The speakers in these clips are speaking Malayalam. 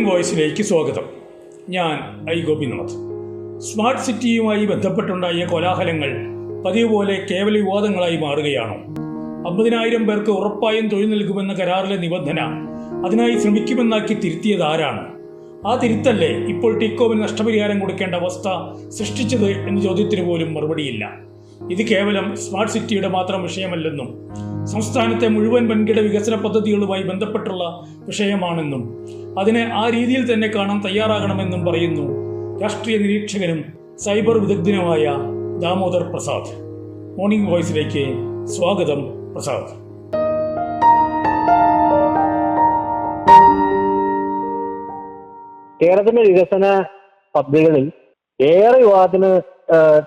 മോർണിംഗ് വോയിസിലേക്ക് സ്വാഗതം. ഞാൻ ഐ. ഗോപിനാഥ്. സ്മാർട്ട് സിറ്റിയുമായി ബന്ധപ്പെട്ടുണ്ടായ കോലാഹലങ്ങൾ പതിവ് പോലെ കേവല വിവാദങ്ങളായി മാറുകയാണോ. അമ്പതിനായിരം പേർക്ക് ഉറപ്പായും തൊഴിൽ നൽകുമെന്ന കരാറിലെ നിബന്ധന അതിനായി ശ്രമിക്കുമെന്നാക്കി തിരുത്തിയത് ആരാണ്? ആ തിരുത്തല്ലേ ഇപ്പോൾ ടിക്കോവിന് നഷ്ടപരിഹാരം കൊടുക്കേണ്ട അവസ്ഥ സൃഷ്ടിച്ചത് എന്ന ചോദ്യത്തിന് പോലും മറുപടിയില്ല. ഇത് കേവലം സ്മാർട്ട് സിറ്റിയുടെ മാത്രം വിഷയമല്ലെന്നും സംസ്ഥാനത്തെ മുഴുവൻ വൻകിട വികസന പദ്ധതികളുമായി ബന്ധപ്പെട്ടുള്ള വിഷയമാണെന്നും അതിനെ ആ രീതിയിൽ തന്നെ കാണാൻ തയ്യാറാകണമെന്നും പറയുന്നു രാഷ്ട്രീയ നിരീക്ഷകനും സൈബർ വിദഗ്ധനുമായ ദാമോദർ പ്രസാദ്. മോർണിംഗ് വോയിസിലേക്ക് സ്വാഗതം പ്രസാദ്. കേരളത്തിന്റെ വികസന പദ്ധതികളിൽ ഏറെ വിവാദത്തിന്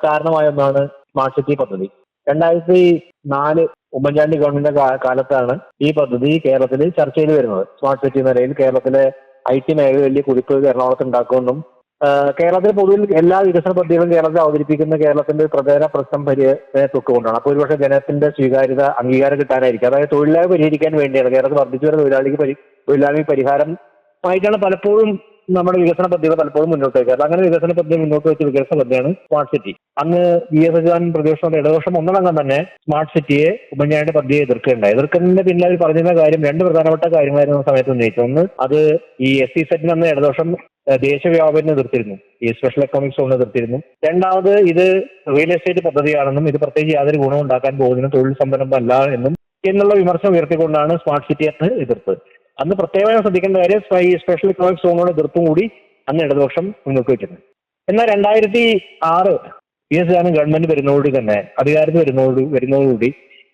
കാരണമായ ഒന്നാണ് സ്മാർട്ട് സിറ്റി പദ്ധതി. രണ്ടായിരത്തി നാല് ഉമ്മൻചാണ്ടി ഗവൺമെന്റിന്റെ കാലത്താണ് ഈ പദ്ധതി കേരളത്തിൽ ചർച്ചയിൽ വരുന്നത്. സ്മാർട്ട് സിറ്റി നിലയിൽ കേരളത്തിലെ ഐ ടി മേഖല വലിയ കുതിപ്പ് എറണാകുളത്ത് ഉണ്ടാക്കുമെന്നും കേരളത്തിൽ പൊതുവിൽ എല്ലാ വികസന പദ്ധതികളും കേരളത്തിൽ അവതരിപ്പിക്കുന്ന കേരളത്തിന്റെ പ്രധാന പ്രശ്നം പരിഹരിച്ചതിനെ തൊട്ടുകൊണ്ടാണ്. അപ്പോൾ ഒരുപക്ഷെ ജനത്തിന്റെ സ്വീകാര്യത അംഗീകാരം കിട്ടാനായിരിക്കും. അതായത് തൊഴിലാളി പരിഹരിക്കാൻ വേണ്ടിയാണ് കേരളത്തിൽ വർദ്ധിച്ചു വരുന്ന തൊഴിലാളിക്ക് തൊഴിലാളി പരിഹാരം ആയിട്ടാണ് പലപ്പോഴും നമ്മുടെ വികസന പദ്ധതികൾ പലപ്പോഴും മുന്നോട്ട് വയ്ക്കാറ്. അങ്ങനെ വികസന പദ്ധതി മുന്നോട്ട് വെച്ച വികസന പദ്ധതിയാണ് സ്മാർട്ട് സിറ്റി അന്ന് വി എസ് എജാൻ പ്രതിപക്ഷം ഇടതുപക്ഷം ഒന്നടങ്കം തന്നെ സ്മാർട്ട് സിറ്റിയെ ഉമ്മൻചാണ്ടിയുടെ പദ്ധതിയെ എതിർക്കുകയുണ്ടായി. എതിർക്കുന്നതിന്റെ പിന്നിൽ പറഞ്ഞിരുന്ന കാര്യം രണ്ട് പ്രധാനപ്പെട്ട കാര്യങ്ങളായിരുന്നു സമയത്ത് ഉന്നയിച്ചത്. ഒന്ന് അത് ഈ എസ് സി സെറ്റിന് അന്ന് ഇടതുപക്ഷം ദേശവ്യാപനം എതിർത്തിരുന്നു. ഈ സ്പെഷ്യൽ എക്കണോമിക് സോൺ എതിർത്തിരുന്നു. രണ്ടാമത് ഇത് റിയൽ എസ്റ്റേറ്റ് പദ്ധതിയാണെന്നും ഇത് പ്രത്യേകിച്ച് യാതൊരു ഗുണവും ഉണ്ടാക്കാൻ പോകുന്ന തൊഴിൽ സംരംഭം അല്ല എന്നും എന്നുള്ള വിമർശനം ഉയർത്തിക്കൊണ്ടാണ് സ്മാർട്ട് സിറ്റി എന്ന് എതിർത്തത്. അന്ന് പ്രത്യേകമായി ശ്രദ്ധിക്കേണ്ട കാര്യം ഈ സ്പെഷ്യൽ ഇക്കണോമിക് സോണോട് എതിർപ്പും കൂടി അന്ന് ഇടതുപക്ഷം മുന്നോട്ട് വെച്ചിരുന്നു. എന്നാൽ രണ്ടായിരത്തി ആറ് പി എസ് ഗാനം ഗവൺമെന്റ് വരുന്നതോടുകൂടി തന്നെ അധികാരത്തിൽ വരുന്നതോട് വരുന്നതോടുകൂടി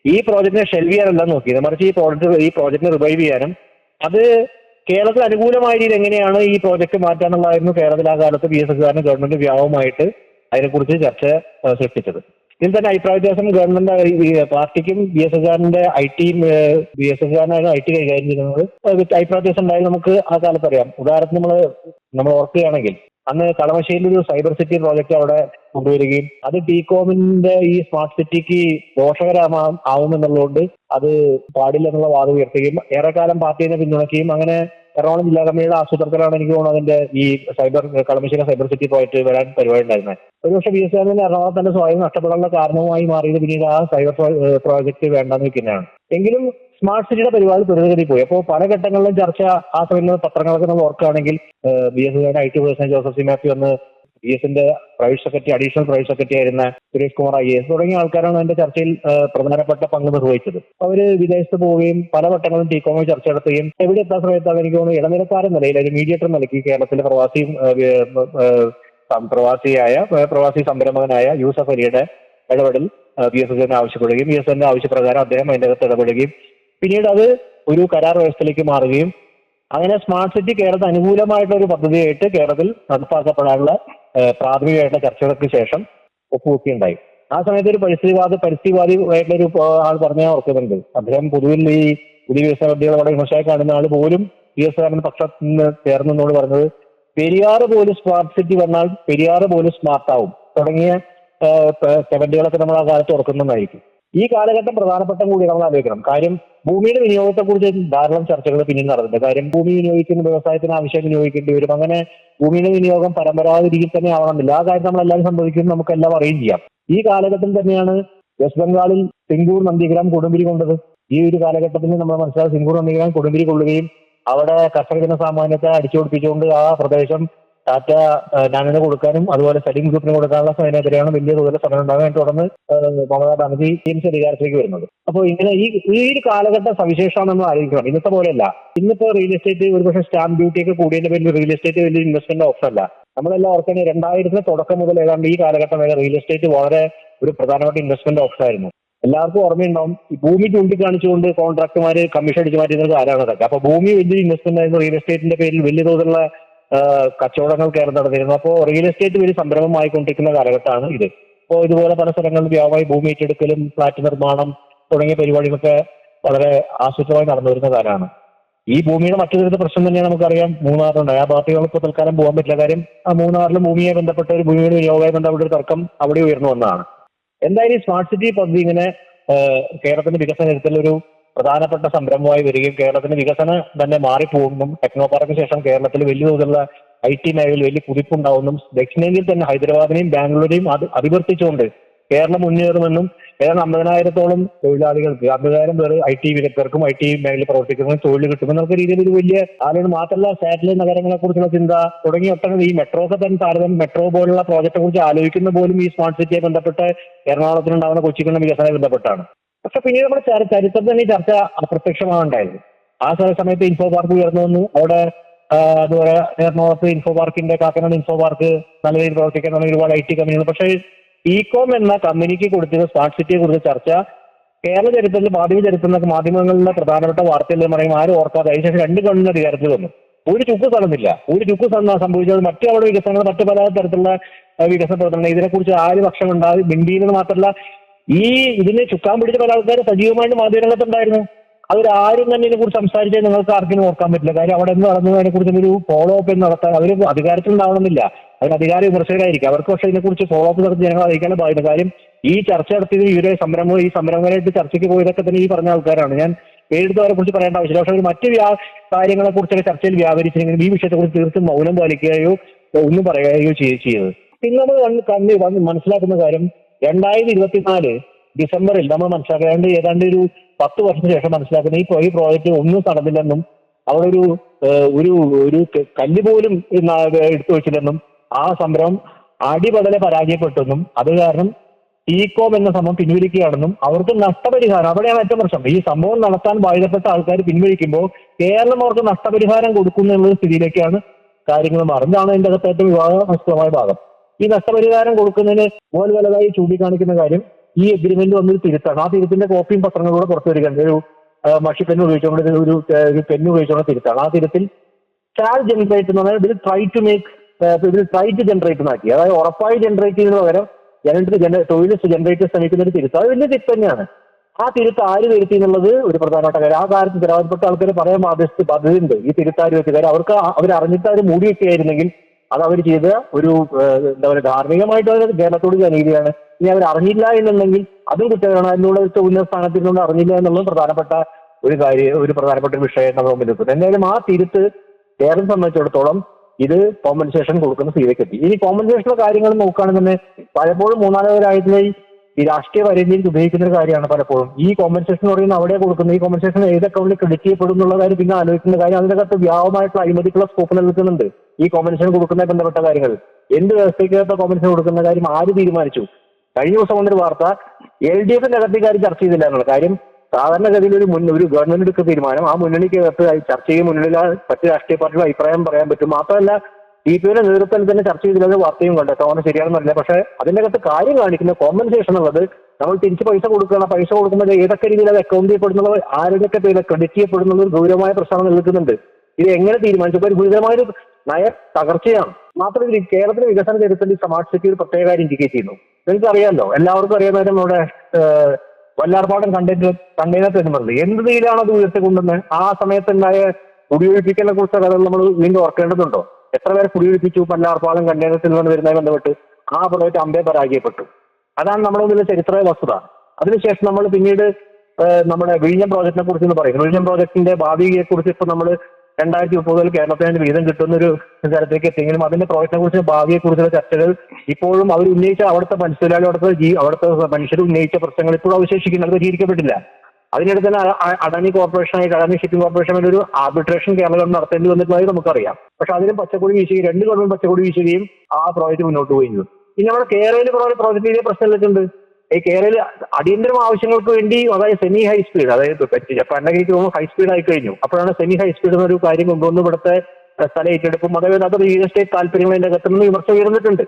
ഈ പ്രോജക്റ്റിനെ ഷെൽവ് ചെയ്യാനല്ല നോക്കിയത് മറിച്ച് ഈ പ്രോജക്റ്റ് ഈ പ്രോജക്റ്റിനെ റിവൈവ് ചെയ്യാനും അത് കേരളത്തിൽ അനുകൂലമായ രീതിയിൽ എങ്ങനെയാണ് ഈ പ്രോജക്റ്റ് മാറ്റാനുള്ളതായിരുന്നു കേരളത്തിൽ ആ കാലത്ത് പി എസ് എസ് ഗവൺമെന്റ് വ്യാപകമായിട്ട് അതിനെക്കുറിച്ച് ചർച്ച സൃഷ്ടിച്ചത്. ഇതിൽ തന്നെ അഭിപ്രായ വ്യത്യാസം ഗവൺമെന്റ് പാർട്ടിക്കും ബി എസ് എസ് ആറിന്റെ ഐ ടിയും ബി എസ് എസ് ആറിനാണ് ഐ ടി കൈകാര്യം ചെയ്യുന്നത് അത് അഭിപ്രായ വ്യത്യാസം ഉണ്ടായി നമുക്ക് ആ കാലത്ത് അറിയാം. ഉദാഹരണത്തിന് നമ്മൾ നമ്മൾ ഓർക്കുകയാണെങ്കിൽ അന്ന് കളമശ്ശേരിയിൽ ഒരു സൈബർ സിറ്റി പ്രോജക്റ്റ് അവിടെ കൊണ്ടുവരികയും അത് ടികോമിന്റെ ഈ സ്മാർട്ട് സിറ്റിക്ക് ദോഷകരമാ ആവുമെന്നുള്ളതുകൊണ്ട് അത് പാടില്ലെന്നുള്ള വാദം ഉയർത്തുകയും ഏറെക്കാലം പാർട്ടിയെ പിന്തുണയ്ക്കുകയും അങ്ങനെ എറണാകുളം ജില്ലാ കമ്മിറ്റിയുടെ ആസൂത്രത്തിലാണ് എനിക്ക് തോന്നുന്നത് അതിന്റെ ഈ സൈബർ കളമശ്ശേരി സൈബർ സിറ്റി പോയിട്ട് വരാൻ പരിപാടി ഉണ്ടായിരുന്നത് ഒരുപക്ഷെ ബി എസ് എല്ലിന് എറണാകുളം തന്നെ സ്വയം നഷ്ടപ്പെടാനുള്ള കാരണവുമായി മാറിയത് പിന്നീട് ആ സൈബർ പ്രോജക്റ്റ് വേണ്ടെന്ന് വെക്കുന്നതാണ് എങ്കിലും സ്മാർട്ട് സിറ്റിയുടെ പരിപാടി ത്വരിതഗതി പോയി. അപ്പോൾ പല ഘട്ടങ്ങളിലും ചർച്ച ആ സമയത്ത് പത്രങ്ങളൊക്കെ നമ്മൾ ഓർക്കുകയാണെങ്കിൽ B S I T person Joseph C Mathew എന്ന് ബി എസിന്റെ private secretary additional private secretary ആയിരുന്ന സുരേഷ് കുമാർ ഐ എസ് തുടങ്ങിയ ആൾക്കാരാണ് അതിന്റെ ചർച്ചയിൽ പ്രധാനപ്പെട്ട പങ്ക് നിർവഹിച്ചത്. അവർ വിദേശത്ത് പോവുകയും പല വട്ടങ്ങളും ടീകോമോ ചർച്ച നടത്തുകയും എവിടെ എത്താൻ സമയത്താണ് എനിക്ക് തോന്നുന്നു ഇടനിലക്കാരൻ നിലയിൽ ഒരു മീഡിയേറ്റർ നിലയ്ക്ക് കേരളത്തിലെ പ്രവാസി പ്രവാസിയായ പ്രവാസി സംരംഭകനായ യൂസഫ് അലിയുടെ ഇടപെടൽ ബി എസ് എസിന് ആവശ്യപ്പെടുകയും ബി എസ് എന്റെ ആവശ്യപ്രകാരം അദ്ദേഹം അതിന്റെ അകത്ത് ഇടപെടുകയും പിന്നീട് അത് ഒരു കരാർ വ്യവസ്ഥയിലേക്ക് മാറുകയും അങ്ങനെ സ്മാർട്ട് സിറ്റി കേരളത്തിന് അനുകൂലമായിട്ടുള്ള ഒരു പദ്ധതിയായിട്ട് കേരളത്തിൽ നടപ്പാക്കപ്പെടാനുള്ള പ്രാഥമികമായിട്ടുള്ള ചർച്ചകൾക്ക് ശേഷം ഒപ്പുവെക്കുകയുണ്ടായി. ആ സമയത്ത് ഒരു പരിസ്ഥിതിവാദി പരിസ്ഥിതിവാദി ആയിട്ടുള്ള ഒരു ആൾ പറഞ്ഞ ഓർക്കുന്നുണ്ട് അദ്ദേഹം പൊതുവിൽ ഈ പുതിയ വികസന പദ്ധതികൾ വളരെ വിമർശമായി കാണുന്ന ആൾ പോലും പി എസ് ആറിന്റെ പക്ഷത്ത് നിന്ന് ചേർന്നെന്നോട് പറഞ്ഞത് പെരിയാറ് പോലും സ്മാർട്ട് സിറ്റി വന്നാൽ പെരിയാറ് പോലും സ്മാർട്ട് ആവും തുടങ്ങിയ കമന്റുകളൊക്കെ നമ്മൾ ആ കാലത്ത് ഓർക്കുന്നതായിരിക്കും ഈ കാലഘട്ടം പ്രധാനപ്പെട്ട കൂടി നമ്മൾ ആലോചിക്കണം കാര്യം ഭൂമിയുടെ വിനിയോഗത്തെ കുറിച്ച് ധാരാളം ചർച്ചകൾ പിന്നീട് നടന്നിട്ടുണ്ട്. കാര്യം ഭൂമി വിനിയോഗിക്കുന്ന വ്യവസായത്തിന് ആവശ്യം വിനിയോഗിക്കേണ്ടി വരും. അങ്ങനെ ഭൂമിയുടെ വിനിയോഗം പരമ്പരാഗത രീതിയിൽ തന്നെ ആവണമെന്നില്ല. ആ കാര്യം സംഭവിക്കും നമുക്ക് എല്ലാം അറിയുകയും ചെയ്യാം. ഈ കാലഘട്ടത്തിൽ തന്നെയാണ് വെസ്റ്റ് ബംഗാളിൽ സിംഗൂർ നന്ദിഗ്രാം കൊടുമ്പിരി കൊണ്ടത്. ഈ ഒരു കാലഘട്ടത്തിൽ നമ്മൾ മനസ്സിലാക്കി സിംഗൂർ നന്ദിഗ്രാം കൊടുമ്പിരി കൊള്ളുകയും അവിടെ കർഷക ജനസാമാന്യത്തെ അടിച്ചുകൊടുപ്പിച്ചുകൊണ്ട് ആ പ്രദേശം ടാറ്റ ഡാമിന് കൊടുക്കാനും അതുപോലെ സ്റ്റഡിംഗ് ഗ്രൂപ്പിന് കൊടുക്കാനുള്ള സമയത്തിനെതിരെയാണ് വലിയ തോതിൽ സമരം ഉണ്ടാകാൻ തുടർന്ന് മമതാ ബാനർജി ടീംസ് അധികാരത്തിലേക്ക് വരുന്നത്. അപ്പോൾ ഇങ്ങനെ ഈ ഈ ഒരു കാലഘട്ട സവിശേഷമാണ് നമ്മൾ ആലോചിക്കണം. ഇന്നത്തെ പോലെയല്ല. ഇന്നിപ്പോ റിയൽ എസ്റ്റേറ്റ് ഒരുപക്ഷെ സ്റ്റാമ്പ് ഡ്യൂട്ടി ഒക്കെ കൂടിയതിന്റെ പേരിൽ റിയൽ എസ്റ്റേറ്റ് വലിയ ഇൻവെസ്റ്റ്മെന്റ് ഓപ്ഷൻ അല്ല. നമ്മളെല്ലാം ഓർക്കണേ രണ്ടായിരത്തിന് തുടക്കം മുതൽ ഏതാണ്ട് ഈ കാലഘട്ടം വരെ റിയൽ എസ്റ്റേറ്റ് വളരെ ഒരു പ്രധാനപ്പെട്ട ഇൻവെസ്റ്റ്മെന്റ് ഓപ്ഷൻ ആയിരുന്നു. എല്ലാവർക്കും ഓർമ്മയുണ്ടാവും ഈ ഭൂമി ചൂണ്ടിക്കാണിച്ചുകൊണ്ട് കോൺട്രാക്ടർമാര് കമ്മീഷൻ അടിച്ചു മാറ്റുന്നത് ആരാണ് അതൊക്കെ? അപ്പൊ ഭൂമി വലിയ ഇൻവെസ്റ്റ്മെന്റ് ആയിരുന്നു റിയൽ എസ്റ്റേറ്റിന്റെ പേരിൽ വലിയ തോതിലുള്ള കച്ചവടങ്ങൾ കേരളം നടന്നിരുന്നു. അപ്പോൾ റിയൽ എസ്റ്റേറ്റ് വലിയ സംരംഭമായി സംരംഭമായിക്കൊണ്ടിരിക്കുന്ന കാലഘട്ടമാണ് ഇത്. അപ്പോൾ ഇതുപോലെ പല സ്ഥലങ്ങളിലും വ്യാപാരി ഭൂമി ഏറ്റെടുക്കലും ഫ്ലാറ്റ് നിർമ്മാണം തുടങ്ങിയ പരിപാടികളൊക്കെ വളരെ ആസൂത്രമായി നടന്നു വരുന്ന കാലമാണ്. ഈ ഭൂമിയുടെ മറ്റൊരു പ്രശ്നം തന്നെയാണ് നമുക്കറിയാം. മൂന്നാറിലുണ്ട്. ആ പാർട്ടികൾ ഇപ്പോൾ തൽക്കാലം പോകാൻ പറ്റില്ല. കാര്യം ആ മൂന്നാറിലും ഭൂമിയെ ബന്ധപ്പെട്ട ഒരു ഭൂമിയുടെ വിനിയോഗവുമായി ബന്ധപ്പെട്ട ഒരു തർക്കം അവിടെ ഉയർന്നു വന്നതാണ്. എന്തായാലും ഈ സ്മാർട്ട് സിറ്റി പദ്ധതി ഇങ്ങനെ കേരളത്തിന്റെ വികസനത്തിൽ ഒരു പ്രധാനപ്പെട്ട സംരംഭമായി വരികയും കേരളത്തിന്റെ വികസനം തന്നെ മാറിപ്പോകുന്നതും ടെക്നോ പാർക്കിന് ശേഷം കേരളത്തിൽ വലിയ തോതിലുള്ള ഐ ടി മേഖലയിൽ വലിയ കുതിപ്പുണ്ടാവുന്നതും ദക്ഷിണേന്ത്യയിൽ തന്നെ ഹൈദരാബാദിനെയും ബാംഗ്ലൂരിനെയും അത് അതിവർത്തിച്ചുകൊണ്ട് കേരളം മുന്നേറുമെന്നും ഏതാണ്ട് അമ്പതിനായിരത്തോളം തൊഴിലാളികൾക്ക് അമ്പതിനായിരം പേർ ഐ ടി വിദഗ്ധർക്കും ഐ ടി മേഖലയിൽ പ്രവർത്തിക്കുന്നതിനും തൊഴിൽ കിട്ടുമെന്നൊക്കെ രീതിയിൽ ഒരു വലിയ ആലോചന മാത്രമല്ല സാറ്റലൈറ്റ് നഗരങ്ങളെ കുറിച്ചുള്ള ചിന്ത തുടങ്ങിയ ഒട്ടനവധി. ഈ മെട്രോ ഒക്കെ തന്നെ താരതമ്യം മെട്രോ പോലുള്ള പ്രോജക്റ്റിനെ കുറിച്ച് ആലോചിക്കുന്ന പോലും ഈ സ്മാർട്ട് സിറ്റിയെ ബന്ധപ്പെട്ട് എറണാകുളത്തിനുണ്ടാവുന്ന കൊച്ചിക്കുള്ള വികസനമായി ബന്ധപ്പെട്ടാണ്. പക്ഷെ പിന്നീട് നമ്മുടെ ചരി- ചരിത്രത്തിൽ തന്നെ ചർച്ച അപ്രത്യക്ഷമാവുണ്ടായത് ആ സമയ സമയത്ത് ഇൻഫോ പാർക്ക് ഉയർന്നു വന്നു. അവിടെ അതുപോലെ എറണാകുളത്ത് ഇൻഫോ പാർക്കിന്റെ കാക്കനാട് ഇൻഫോ പാർക്ക് നല്ല രീതിയിൽ പ്രവർത്തിക്കാൻ തുടങ്ങി. ഒരുപാട് ഐ ടി കമ്പനികൾ പക്ഷേ ഇകോം എന്ന കമ്പനിക്ക് കൊടുത്തിരുന്ന സ്മാർട്ട് സിറ്റിയെ കുറിച്ച് ചർച്ച കേരള ചരിത്രത്തിൽ മാധ്യമ ചരിത്രത്തിലൊക്കെ മാധ്യമങ്ങളിലെ പ്രധാനപ്പെട്ട വാർത്തയിൽ എന്ന് പറയുമ്പോൾ ആരും ഓർക്കാതെ അതിനുശേഷം രണ്ട് ഗവൺമെന്റ് അധികാരത്തിൽ വന്നു. ഒരു ചുക്ക് സ്ഥലമില്ല ഒരു ചുക്ക് സ്ഥലം സംഭവിച്ചത് മറ്റു അവിടെ വികസനങ്ങൾ മറ്റു പല തരത്തിലുള്ള വികസന പ്രവർത്തനങ്ങൾ. ഇതിനെക്കുറിച്ച് ആര് പക്ഷം ഉണ്ടായി? മിണ്ടിയെന്ന് മാത്രമല്ല ഈ ഇതിനെ ചുക്കാൻ പിടിച്ച പല ആൾക്കാർ സജീവമായിട്ട് മാധ്യമരംഗത്തുണ്ടായിരുന്നു. അവരാരും തന്നെ ഇതിനെ കുറിച്ച് സംസാരിച്ചാൽ നിങ്ങൾക്ക് ആർക്കും ഓർക്കാൻ പറ്റില്ല. കാര്യം അവിടെ എന്ത് നടന്നു അതിനെക്കുറിച്ച് ഒരു ഫോളോ അപ്പ് നടത്താൻ അവർ അധികാരത്തിൽ ഉണ്ടാവണമെന്നില്ല അവർ അധികാര വിമർശകരായിരിക്കും. അവർക്ക് പക്ഷേ ഇതിനെക്കുറിച്ച് ഫോളോ അപ്പ് നടത്തി ജനങ്ങൾ അറിയിക്കാൻ ബാധ്യത. കാര്യം ഈ ചർച്ച നടത്തിയത് ഇവരെ സംരംഭം ഈ സംരംഭകരായിട്ട് ചർച്ചയ്ക്ക് പോയതൊക്കെ തന്നെ ഈ പറഞ്ഞ ആൾക്കാരാണ്. ഞാൻ പേരെടുത്ത് അവരെ കുറിച്ച് പറയേണ്ട ആവശ്യമില്ല. പക്ഷേ അവർ മറ്റ് വ്യാ കാര്യങ്ങളെ കുറിച്ചൊക്കെ ചർച്ചയിൽ വ്യാപരിച്ചെങ്കിലും ഈ വിഷയത്തെക്കുറിച്ച് തീർത്തും മൗനം പാലിക്കുകയോ ഒന്നും പറയുകയോ ചെയ്യ- ചെയ്തത്. പിന്നെ നമ്മൾ കണ്ണ് മനസ്സിലാക്കുന്ന കാര്യം രണ്ടായിരത്തി ഇരുപത്തിനാല് ഡിസംബറിൽ നമ്മൾ മനസ്സിലാക്കേണ്ട ഏതാണ്ട് ഒരു പത്ത് വർഷത്തിന് ശേഷം മനസ്സിലാക്കുന്ന ഈ ഈ പ്രോജക്റ്റ് ഒന്നും നടന്നില്ലെന്നും അവിടെ ഒരു ഒരു ഒരു കല്ല് പോലും എടുത്തു വെച്ചില്ലെന്നും ആ സംരംഭം അടിപടലെ പരാജയപ്പെട്ടെന്നും അത് കാരണം ഇകോം എന്ന സംഭവം പിൻവലിക്കുകയാണെന്നും അവർക്ക് നഷ്ടപരിഹാരം അവിടെയാണ് ഏറ്റവും പ്രശ്നം. ഈ സംഭവം നടത്താൻ ബാധ്യതപ്പെട്ട ആൾക്കാർ പിൻവലിക്കുമ്പോൾ കേരളം അവർക്ക് നഷ്ടപരിഹാരം കൊടുക്കുന്നു എന്നുള്ള സ്ഥിതിയിലേക്കാണ് കാര്യങ്ങൾ മാറുന്നതാണ് അകത്തേറ്റവും അകത്ത് ഏറ്റവും വിവാദമായ ഭാഗം. ഈ നഷ്ടപരിഹാരം കൊടുക്കുന്നതിന് മോൻ വലതായി ചൂണ്ടിക്കാണിക്കുന്ന കാര്യം ഈ എഗ്രിമെന്റ് വന്നൊരു തിരുത്താണ്. ആ തിരുത്തിന്റെ കോപ്പിയും പത്രങ്ങളിലൂടെ പുറത്തു വരികയാണ്. ഒരു മഷി പെന്ന് ഉപയോഗിച്ചുകൊണ്ട് ഒരു- ഒരു പെൻ ഉപയോഗിച്ചുകൊണ്ട് തിരുത്താണ്. ആ തിരുത്തിൽ ചാൽ ജനറേറ്റ് എന്ന് പറഞ്ഞാൽ ഇതിൽ ട്രൈ ടു മേക്ക് ഇതിൽ ട്രൈ ടു ജനറേറ്റ് എന്നാക്കി അതായത് ഉറപ്പായി ജനറേറ്റ് ചെയ്യുന്ന പകരം ജനറേറ്റ് തൊഴിൽ ജനറേറ്റ് ശ്രമിക്കുന്ന ഒരു തിരുത്ത്. അത് വലിയ തിരുത്ത് തന്നെയാണ്. ആ തിരുത്ത് ആര് വരുത്തി എന്നുള്ളത് ഒരു പ്രധാനപ്പെട്ട കാര്യം. ആ കാര്യത്തിൽ ഉത്തരവാദിപ്പെട്ട ആൾക്കാർ പറയാൻ ബാധ്യസ്ഥ ബാധ്യതയുണ്ട് ഈ തിരുത്താര് വെച്ച് കാര്യം അവർക്ക് അവർ അറിഞ്ഞിട്ട് അവർ മൂടി വെക്കുകയായിരുന്നെങ്കിൽ അത് അവർ ചെയ്ത ഒരു എന്താ പറയുക ധാർമ്മികമായിട്ട് അവർ കേരളത്തോട് അനീതിയാണ് ഇനി അവർ അറിഞ്ഞില്ല എന്നുണ്ടെങ്കിൽ അതും കുറ്റകരമാണ്. അതിനുള്ള ഉന്നത സ്ഥാനത്തിൽ നിന്ന് അറിഞ്ഞില്ല എന്നുള്ളത് പ്രധാനപ്പെട്ട ഒരു കാര്യം ഒരു പ്രധാനപ്പെട്ട ഒരു നമ്മൾ മുമ്പിൽ നിൽക്കുന്നത് എന്തായാലും ആ തിരുത്ത് കേരളം സംബന്ധിച്ചിടത്തോളം ഇത് കോമ്പൻസേഷൻ കൊടുക്കുന്ന സ്ഥിതിയിലേക്ക് എത്തി. ഇനി കോമ്പൻസേഷനുള്ള കാര്യങ്ങൾ തന്നെ പലപ്പോഴും മൂന്നാലവരായിട്ടുള്ള ഈ രാഷ്ട്രീയ പരിധിയിൽ ഉപയോഗിക്കുന്ന ഒരു കാര്യമാണ് പലപ്പോഴും. ഈ കോമ്പൻസേഷൻ എന്ന് പറയുന്നത് അവിടെ കൊടുക്കുന്നത്. ഈ കോമ്പൻസേഷൻ ഏത് അക്കൗണ്ടിൽ ക്രെഡിറ്റ് ചെയ്യപ്പെടും എന്നുള്ള കാര്യം പിന്നെ ആലോചിക്കുന്ന കാര്യം അതിനകത്ത് വ്യാപകമായിട്ടുള്ള അഴിമതിക്കുള്ള സ്കോപ്പ് നിൽക്കുന്നുണ്ട്. ഈ കോമ്പൻസേഷൻ കൊടുക്കുന്ന ബന്ധപ്പെട്ട കാര്യങ്ങൾ. എന്ത് വ്യവസ്ഥയ്ക്കകത്ത് കോമ്പൻസേഷൻ കൊടുക്കുന്ന കാര്യം ആര് തീരുമാനിച്ചു? കഴിഞ്ഞ ദിവസം വന്നൊരു വാർത്ത എൽ ഡി എഫിന്റെ അകത്ത് കാര്യം ചർച്ച ചെയ്തില്ല എന്നുള്ള കാര്യം സാധാരണഗതിയിൽ ഒരു മുൻ ഒരു ഗവൺമെന്റ് എടുക്കുന്ന തീരുമാനം. ആ മുന്നണിക്കകത്ത് ചർച്ച ചെയ്യും. മുന്നണിയിൽ മറ്റ് രാഷ്ട്രീയ പാർട്ടികളുടെ അഭിപ്രായം പറയാൻ പറ്റും. മാത്രമല്ല സി പി ഐയുടെ നേതൃത്വത്തിൽ തന്നെ ചർച്ച ചെയ്തില്ല വാർത്തയും കണ്ടു. എത്രമാത്രം ശരിയാണെന്നല്ല പക്ഷെ അതിന്റെ അകത്ത് കാര്യം കാണിക്കുന്ന കോമ്പൻസേഷൻ ഉള്ളത് നമ്മൾ തിരിച്ച് പൈസ കൊടുക്കണം പൈസ കൊടുക്കുമ്പോൾ ഏതൊക്കെ രീതിയിൽ അത് അക്കൗണ്ട് ചെയ്യപ്പെടുന്നത് ആരുടെയൊക്കെ പേരിൽ ക്രെഡിറ്റ് ചെയ്യപ്പെടുന്നത് ഒരു ഗൗരവമായ പ്രശ്നം നിൽക്കുന്നുണ്ട്. ഇത് എങ്ങനെ തീരുമാനിച്ചു? ഒരു ഗുരുതരമായൊരു നയ തകർച്ചയാണ്. മാത്രമല്ല കേരളത്തിലെ വികസന ചരിത്രത്തിൽ സ്മാർട്ട് സിറ്റി ഒരു പ്രത്യേക കാര്യം ഇൻഡിക്കേറ്റ് ചെയ്യുന്നു. നിങ്ങൾക്ക് അറിയാമല്ലോ എല്ലാവർക്കും അറിയാവുന്ന നമ്മുടെ വല്ലാർപാടം കണ്ടെയ്നർ കണ്ടെയ്നർ തരുന്നുണ്ട് എന്ത് രീതിയിലാണ് അത് ഉയർത്തിക്കൊണ്ടുവന്ന് ആ സമയത്തുണ്ടായ കുടിയൊഴിപ്പിക്കലിനെ കുറിച്ച് കഥകൾ നമ്മൾ വീണ്ടും ഓർക്കേണ്ടതുണ്ടോ? എത്ര പേരെ കുടിയൊഴിപ്പിച്ചു? വല്ലാർപാടം കണ്ടെയ്നർ നിന്ന് വരുന്നതിന് ബന്ധപ്പെട്ട് ആ പ്രോജക്റ്റ് അമ്പേ പരാജയപ്പെട്ടു. അതാണ് നമ്മുടെ മുന്നിലെ ചരിത്ര വസ്തുത. അതിനുശേഷം നമ്മൾ പിന്നീട് നമ്മുടെ വിഴിഞ്ഞം പ്രോജക്റ്റിനെ കുറിച്ച് എന്ന് പറയുന്നത് വിഴിഞ്ഞം പ്രോജക്റ്റിന്റെ ഭാവിയെ കുറിച്ച് ഇപ്പൊ നമ്മൾ രണ്ടായിരത്തി മുപ്പതിൽ കേരളത്തിന് വീതം കിട്ടുന്ന ഒരു തരത്തിലേക്ക് എത്തിയെങ്കിലും അതിന്റെ പ്രോജക്റ്റിനെ കുറിച്ച് ഭാവിയെ കുറിച്ചുള്ള ചർച്ചകൾ ഇപ്പോഴും അവർ ഉന്നയിച്ച അവിടുത്തെ മത്സ്യത്തൊഴിലാളി അവിടുത്തെ അവിടുത്തെ മനുഷ്യർ ഉന്നയിച്ച പ്രശ്നങ്ങൾ ഇപ്പോഴും അവശേഷിക്കുന്നു അത് പരിഹരിക്കപ്പെട്ടില്ല അതിനിടെ തന്നെ അഡാനി അ- അദാനി കോർപ്പറേഷനായി അദാനി ഷിപ്പിംഗ് കോർപ്പറേഷൻ ഒരു ആർബിട്രേഷൻ കേരള ഗവൺമെന്റ് നടത്തേണ്ടി വന്നിട്ടുള്ളത് നമുക്കറിയാം. പക്ഷെ അതിനും പച്ചക്കൊടി വീശുകയും രണ്ട് ഗവൺമെന്റ് പച്ചക്കൊടി വീശുകയും ആ പ്രോജക്റ്റ് മുന്നോട്ട് പോയി ഇനി നമ്മുടെ കേരളയിൽ പ്രോജക്റ്റ് ചെയ്ത പ്രശ്നങ്ങളൊക്കെ ഈ കേരളയിൽ അടിയന്തരം ആവശ്യങ്ങൾക്ക് വേണ്ടി അതായത് സെമി ഹൈ സ്പീഡ് അതായത് എനിക്ക് തോന്നുന്നു ഹൈ സ്പീഡ് ആയി കഴിഞ്ഞു. അപ്പോഴാണ് സെമി ഹൈ സ്പീഡ് എന്നൊരു കാര്യം കൊണ്ടുവന്ന് ഇവിടുത്തെ സ്ഥലം ഏറ്റെടുപ്പും അതായത് അത് റിയൽ എസ്റ്റേറ്റ് താല്പര്യങ്ങൾ അതിന്റെ അകത്തുനിന്ന് വിമർശനം ഉയർന്നിട്ടുണ്ട്.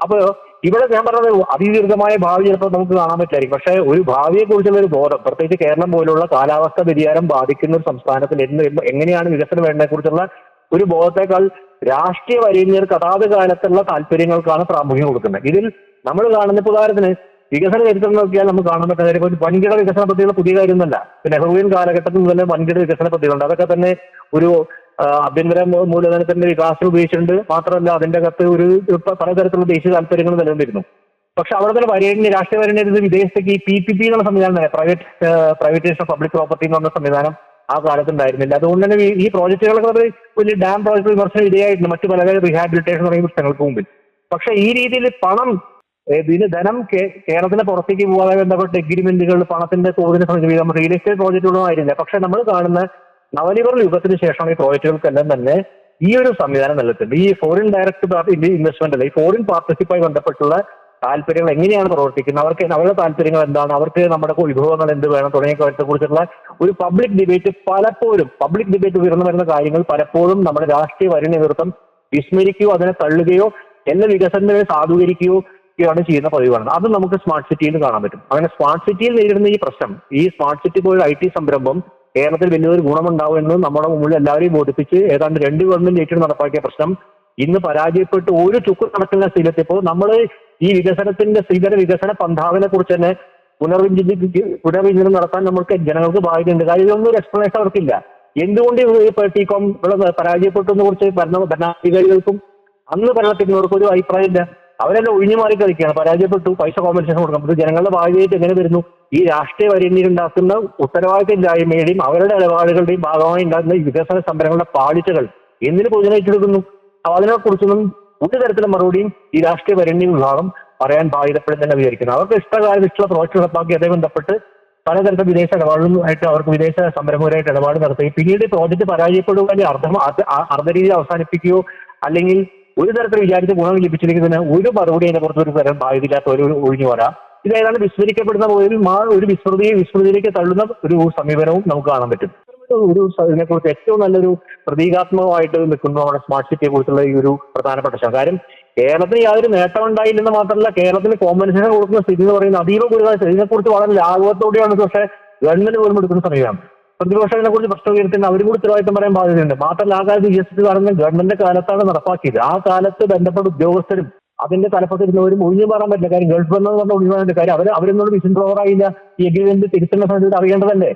അപ്പൊ ഇവിടെ ഞാൻ പറഞ്ഞത് അതിദീർഘമായ ഭാവി ചിലപ്പോൾ നമുക്ക് കാണാൻ പറ്റില്ലായിരിക്കും. പക്ഷേ ഒരു ഭാവിയെ കുറിച്ചുള്ള ഒരു ബോധം പ്രത്യേകിച്ച് കേരളം പോലുള്ള കാലാവസ്ഥ വ്യതിയാനം ബാധിക്കുന്ന ഒരു സംസ്ഥാനത്തിൽ എന്ന് എങ്ങനെയാണ് വികസനം വേണ്ടതിനെ കുറിച്ചുള്ള ഒരു ബോധത്തെക്കാൾ രാഷ്ട്രീയ വരീഞ്ഞർക്ക് അതാത് കാലത്തുള്ള താല്പര്യങ്ങൾക്കാണ് പ്രാമുഖ്യം കൊടുക്കുന്നത്. ഇതിൽ നമ്മൾ കാണുന്ന ഉപകാരത്തിന് വികസന ചരിത്രം നോക്കിയാൽ നമുക്ക് കാണാൻ പറ്റുന്ന ഒരു വൻകിട വികസന പദ്ധതികൾ പുതിയ കാര്യമൊന്നുമല്ല. നെഹ്റുവിൻ കാലഘട്ടത്തിൽ തന്നെ വൻകിട വികസന പദ്ധതികളുണ്ട്. അതൊക്കെ തന്നെ ഒരു ആഭ്യന്തര മൂലധനത്തിന്റെ വികാസം ഉപയോഗിച്ചിട്ടുണ്ട്. മാത്രമല്ല അതിന്റെ അകത്ത് ഒരു പലതരത്തിലുള്ള ദേശീയ താല്പര്യങ്ങൾ നിലനിന്നിരുന്നു. പക്ഷെ അവിടെ തന്നെ വരേണ്ട രാഷ്ട്രീയ വരേണ്യത് വിദേശത്തേക്ക് ഈ പി പി പി എന്നുള്ള സംവിധാനം private privatisation of public property എന്ന് പറഞ്ഞ സംവിധാനം ആ കാലത്ത് ഉണ്ടായിരുന്നില്ല അതുകൊണ്ട് തന്നെ ഈ- പ്രോജക്റ്റുകളൊക്കെ വലിയ ഡാം പ്രോജക്ട് വിമർശനം ഇടയായിട്ടുണ്ട് മറ്റു പല റീഹാബിലിറ്റേഷൻ തുടങ്ങിയ പ്രശ്നങ്ങൾക്ക് മുമ്പിൽ. പക്ഷെ ഈ രീതിയിൽ പണം ഇതിന് ധനം കേരളത്തിന് പുറത്തേക്ക് പോകാതെ ബന്ധപ്പെട്ട എഗ്രിമെന്റുകൾ പണത്തിന്റെ തോതിന് സംബന്ധിച്ച് റിയൽ എസ്റ്റേറ്റ് പ്രോജക്റ്റുകളൊന്നും ആയിരുന്നില്ല പക്ഷെ നമ്മൾ കാണുന്ന നവലിബറൽ യുഗത്തിന് ശേഷമാണ് ഈ പ്രോജക്റ്റുകൾക്കെല്ലാം തന്നെ ഈ ഒരു സംവിധാനം നിലനിൽക്കുന്നത്. ഈ ഫോറിൻ ഡയറക്ട് പാർട്ടി ഇൻവെസ്റ്റ്മെന്റ് ഈ ഫോറിൻ പാർട്ണർഷിപ്പുമായി ബന്ധപ്പെട്ടുള്ള താല്പര്യങ്ങൾ എങ്ങനെയാണ് പ്രവർത്തിക്കുന്നത്? അവർക്ക് അവരുടെ താല്പര്യങ്ങൾ എന്താണ്? അവർക്ക് നമ്മുടെ വിഭവങ്ങൾ എന്ത് വേണം? തുടങ്ങിയ കാര്യത്തെ കുറിച്ചുള്ള ഒരു പബ്ലിക് ഡിബേറ്റ് പലപ്പോഴും പബ്ലിക് ഡിബേറ്റ് ഉയർന്നു വരുന്ന കാര്യങ്ങൾ പലപ്പോഴും നമ്മുടെ രാഷ്ട്രീയ വരുന്ന നേതൃത്വം വിസ്മരിക്കുകയോ അതിനെ തള്ളുകയോ എല്ലാ വികസനങ്ങളെ സാധൂകരിക്കുകയോ ഒക്കെയാണ് ചെയ്യുന്ന പതിവാണ്. അത് നമുക്ക് സ്മാർട്ട് സിറ്റിയിൽ കാണാൻ പറ്റും. അങ്ങനെ സ്മാർട്ട് സിറ്റിയിൽ നേരിടുന്ന ഈ പ്രശ്നം ഈ സ്മാർട്ട് സിറ്റി പോലുള്ള ഐ ടി സംരംഭം കേരളത്തിൽ വലിയൊരു ഗുണമുണ്ടാവുമെന്ന് നമ്മുടെ മുമ്പിൽ എല്ലാവരെയും ബോധിപ്പിച്ച് ഏതാണ്ട് രണ്ട് ഗവൺമെന്റ് ഏറ്റവും നടപ്പാക്കിയ പ്രശ്നം. ഇന്ന് പരാജയപ്പെട്ട് ഒരു ചുക്ക് നടക്കുന്ന സ്ഥിരത്തിപ്പോൾ നമ്മൾ ഈ വികസനത്തിന്റെ സ്ഥിര വികസന പന്ഥാവിനെ കുറിച്ച് തന്നെ പുനർവിചിന്തി പുനർവിചിന്തനം നടത്താൻ നമുക്ക് ജനങ്ങൾക്ക് ബാധ്യതയുണ്ട്. കാര്യം ഇതൊന്നും ഒരു എക്സ്പ്ലനേഷൻ അവർക്കില്ല. എന്തുകൊണ്ട് ടീകോം പരാജയപ്പെട്ടു എന്ന് കുറിച്ച് ഭരണ ഭരണാധികാരികൾക്കും അന്ന് ഭരണത്തിനവർക്കൊരു അഭിപ്രായമില്ല. അവരെല്ലാം ഒഴിഞ്ഞു മാറി കളിക്കുകയാണ്. പരാജയപ്പെട്ടു. പൈസ കോമ്പൻസേഷൻ കൊടുക്കാം ഇത് ജനങ്ങളുടെ ഭാഗമായിട്ട് എങ്ങനെ വരുന്നു? ഈ രാഷ്ട്രീയ വരിഞ്ഞിലുണ്ടാക്കുന്ന ഉത്തരവാദിത്തമില്ലായ്മയുടെയും അവരുടെ ഇടപാടുകളുടെയും ഭാഗമായി ഉണ്ടാകുന്ന വികസന സംരംഭങ്ങളുടെ പാളിച്ചകൾ എന്തിന് അപ്പൊ അതിനെക്കുറിച്ചൊന്നും ഒരു തരത്തിലും മറുപടിയും ഈ രാഷ്ട്രീയ വരണ്യ വിഭാഗം പറയാൻ ബാധ്യതപ്പെടും തന്നെ വിചാരിക്കുന്നു. അവർക്ക് ഇഷ്ടകാലം ഇഷ്ടമുള്ള പ്രോജക്റ്റ് നടപ്പാക്കി അതേ ബന്ധപ്പെട്ട് പലതരത്തിൽ വിദേശ ഇടപാടുകളുമായിട്ട് അവർക്ക് വിദേശ സംരംഭകരായിട്ട് ഇടപാട് നടത്തുകയും പിന്നീട് പ്രോജക്റ്റ് പരാജയപ്പെടുക അർത്ഥം അർദ്ധ ആ- അർദ്ധരീതി അവസാനിപ്പിക്കുകയോ അല്ലെങ്കിൽ ഒരു തരത്തിൽ വിചാരിച്ച ഗുണം ലഭിച്ചിരിക്കുന്നതിന് ഒരു മറുപടി അതിനെ പുറത്ത് ഒരു തരം ബാധ്യതയില്ലാത്ത ഒരു ഒഴിഞ്ഞു വരാം. ഇത് ഏതാണ്ട് വിസ്മരിക്കപ്പെടുന്ന ഒരു ഒരു വിസ്മൃതിയെ വിസ്മൃതിയിലേക്ക് തള്ളുന്ന ഒരു സമീപനവും നമുക്ക് കാണാൻ പറ്റും. ഒരു ഇതിനെക്കുറിച്ച് ഏറ്റവും നല്ലൊരു പ്രതീകാത്മകമായിട്ട് നിൽക്കുന്നു നമ്മുടെ സ്മാർട്ട് സിറ്റിയെ കുറിച്ചുള്ള ഈ ഒരു പ്രധാനപ്പെട്ട ശം കാര്യം കേരളത്തിന് യാതൊരു നേട്ടം ഉണ്ടായില്ലെന്ന് മാത്രമല്ല കേരളത്തിന് കോമ്പൻസേഷൻ കൊടുക്കുന്ന സ്ഥിതി എന്ന് പറയുന്നത് അതീവ ഗുരുതര ഇതിനെക്കുറിച്ച് വളരെ ലാഘവത്തോടെയാണ് പക്ഷേ ഗവൺമെന്റ് പോലും എടുക്കുന്ന സമീപനം. പ്രതിപക്ഷം കുറിച്ച് പ്രശ്നം ഉയർത്തുന്ന അവരും കൂടി ഉത്തരവാദിത്തം പറയാൻ ബാധ്യതയുണ്ട്. മാത്രമല്ല ആ കാലത്ത് ജി എസ് ടി പറഞ്ഞ ഗവൺമെന്റിന്റെ കാലത്താണ് നടപ്പാക്കിയത്. ആ കാലത്ത് ബന്ധപ്പെട്ട ഉദ്യോഗസ്ഥരും അതിന്റെ തലപ്പത്തിരുന്നവരും ഒഴിഞ്ഞു മാറാൻ പറ്റില്ല. കാര്യം ഗൾഫ് എന്ന് പറഞ്ഞ ഒഴിഞ്ഞു മാറാൻ കാര്യം അവർ അവരെന്നോട് വിഷൻ ബ്ലോവർ ആയില്ല. ഈ എഗ്രിമെന്റ് തിരുത്തുന്ന സമയത്ത് അറിയേണ്ടതല്ലേ?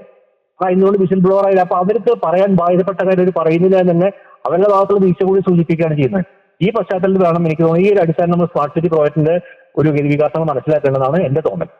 ആ ഇന്നുകൊണ്ട് വിഷൻ ബ്ലോവർ ആയില്ല. അപ്പൊ അവർക്ക് പറയാൻ ബാധ്യതപ്പെട്ട കാര്യം അവർ പറയുന്നില്ല തന്നെ അവരുടെ ഭാഗത്തുള്ള വീഴ്ച കൂടി സൂചിപ്പിക്കുകയാണ് ചെയ്യുന്നത്. ഈ പശ്ചാത്തലത്തിൽ വേണം എനിക്ക് തോന്നുന്നു ഈ ഒരു അടിസ്ഥാനം നമ്മൾ സ്മാർട്ട് സിറ്റി പ്രോജക്ടിന്റെ ഒരു വികാസം മനസ്സിലാക്കേണ്ടതാണ് എന്റെ തോന്നൽ.